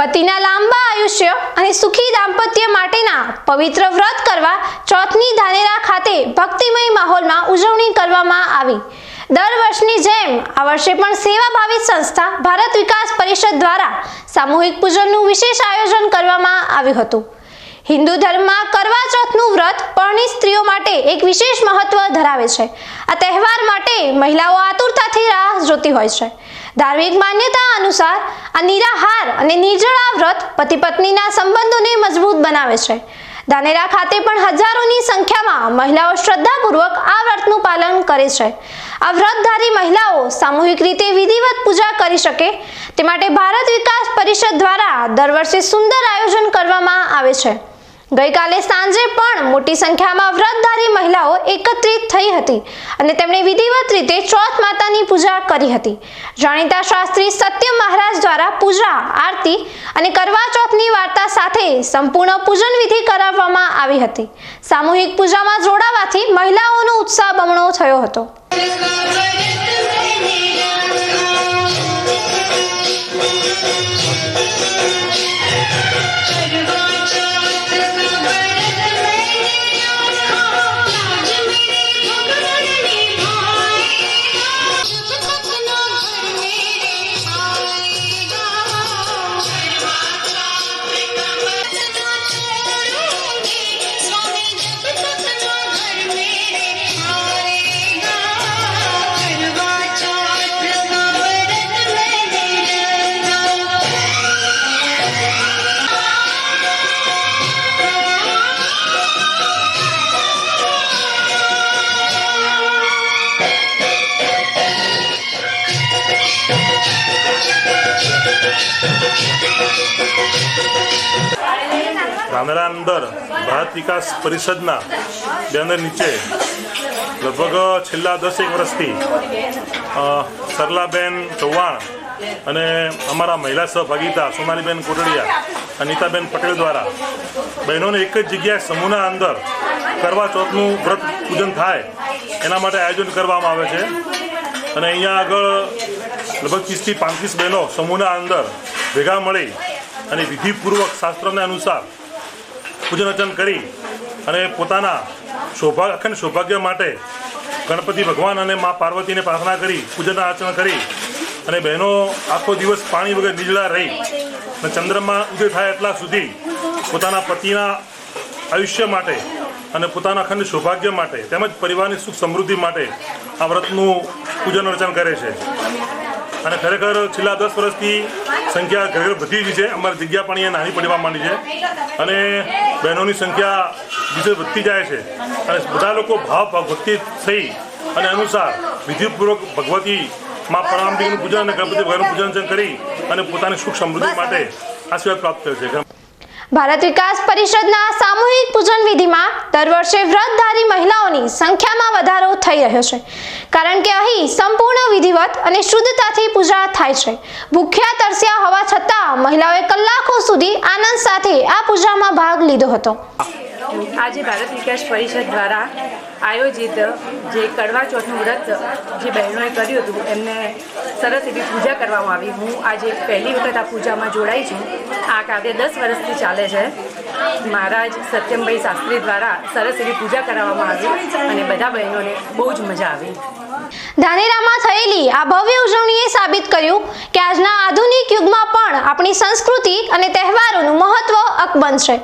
પતિના લાંબા આયુષ્ય અને સુખી દાંપત્ય માટેના પવિત્ર વ્રત કરવા ચોથની ધાનેરા ખાતે ભક્તિમય માહોલમાં ઉજવણી કરવામાં આવી. દર વર્ષની જેમ આ વર્ષે પણ સેવાભાવી સંસ્થા ભારત વિકાસ પરિષદ દ્વારા સામૂહિક પૂજનનું વિશેષ આયોજન કરવામાં આવ્યું હતું. હિન્દુ ધર્મમાં કરવા ચોથનું વ્રત પરણી સ્ત્રીઓ માટે એક વિશેષ મહત્વ ધરાવે છે. આ તહેવાર માટે મહિલાઓ આતુરતાથી રાહ જોતી હોય છે. ધાર્મિક માન્યતા અનુસાર આ નિરાહાર અને નિર્જળા વ્રત પતિ પત્નીના સંબંધોને મજબૂત બનાવે છે. ધાનેરા ખાતે પણ હજારોની સંખ્યામાં મહિલાઓ શ્રદ્ધાપૂર્વક આ વ્રતનું પાલન કરે છે. આ વ્રતધારી મહિલાઓ સામૂહિક રીતે વિધિવત પૂજા કરી શકે તે માટે ભારત વિકાસ પરિષદ દ્વારા દર વર્ષે સુંદર આયોજન કરવામાં આવે છે. ગઈકાલે સાંજે પણ મોટી સંખ્યામાં વ્રતધારી મહિલાઓ એકત્રિત થઈ હતી અને તેમણે વિધિવત રીતે ચોથ માતાની પૂજા કરી હતી. જાણીતા શાસ્ત્રી સત્ય મહારાજ દ્વારા પૂજા, આરતી અને કરવા ચોથની વાર્તા સાથે સંપૂર્ણ પૂજન વિધિ કરાવવામાં આવી હતી. સામૂહિક પૂજામાં જોડાવાથી મહિલાઓનો ઉત્સાહ બમણો થયો હતો. ધાનેરા અંદર ભારત વિકાસ પરિષદના બેનર નીચે લગભગ છેલ્લા દસેક વર્ષથી સરલાબેન ચૌહાણ અને અમારા મહિલા સહભાગીતા સોનાલીબેન કોટડિયા, અનિતાબેન પટેલ દ્વારા બહેનોને એક જ જગ્યાએ સમૂહના અંદર કરવા ચોથનું વ્રત પૂજન થાય, એના માટે આયોજન કરવામાં આવે છે. અને અહીંયા આગળ લગભગ ત્રીસથી પાંત્રીસ બહેનો સમૂહના અંદર ભેગા મળી અને વિધિપૂર્વક શાસ્ત્રને અનુસાર પૂજન અર્ચન કરી અને પોતાના સૌભાગ્ય અખંડ સૌભાગ્ય માટે ગણપતિ ભગવાન અને મા પાર્વતીને પ્રાર્થના કરી પૂજન અર્ચન કરી અને બહેનો, આખો દિવસ પાણી વગર નીજળા રહી અને ચંદ્રમાં ઉદય થાય એટલા સુધી પોતાના પતિના આયુષ્ય માટે અને પોતાના અખંડ સૌભાગ્ય માટે તેમજ પરિવારની સુખ સમૃદ્ધિ માટે આ વ્રતનું પૂજન અર્ચન કરે છે. અને ખરેખર છેલ્લા દસ વર્ષથી સંખ્યા ઘરે વધી ગઈ છે. અમારી જગ્યા પણ અહીંયા નાની પડવા માંડી છે. અને બહેનોની સંખ્યા દિવસે વધતી જાય છે. અને બધા લોકો ભાવ ભક્તિ થઈ અને અનુસાર વિધિપૂર્વક ભગવતી માં પરમાંબિકનું પૂજન અને ગણપતિ ભગવાનનું પૂજન કરી અને પોતાની સુખ સમૃદ્ધિ માટે આશીર્વાદ પ્રાપ્ત કરે છે. ભારત વિકાસ પરિષદના સામૂહિક પૂજન વિધિમાં દર વર્ષે વ્રતધારી મહિલાઓની સંખ્યામાં વધારો થઈ રહ્યો છે. કારણ કે અહીં સંપૂર્ણ વિધિવત અને શુદ્ધતાથી પૂજા થાય છે. ભૂખ્યા, તરસ્યા હોવા છતાં મહિલાઓએ કલાકો સુધી આનંદ સાથે આ પૂજામાં ભાગ લીધો હતો. આજે ભારત વિકાસ પરિષદ દ્વારા આયોજિત જે કડવા ચોથનું વ્રત જે બહેનોએ કર્યું હતું, એમને સરસ એવી પૂજા કરવામાં આવી. હું આજે પહેલી વખત આ પૂજામાં જોડાઈ છું. આ કાર્ય દસ વર્ષથી ચાલે છે. મહારાજ સત્યમભાઈ શાસ્ત્રી દ્વારા સરસ એવી પૂજા કરાવવામાં આવી અને બધા બહેનોને બહુ જ મજા આવી. ધાનેરામાં થયેલી આ ભવ્ય ઉજવણીએ સાબિત કર્યું કે આજના આધુનિક યુગમાં પણ આપણી સંસ્કૃતિ અને તહેવારોનું મહત્વ અકબંધ છે.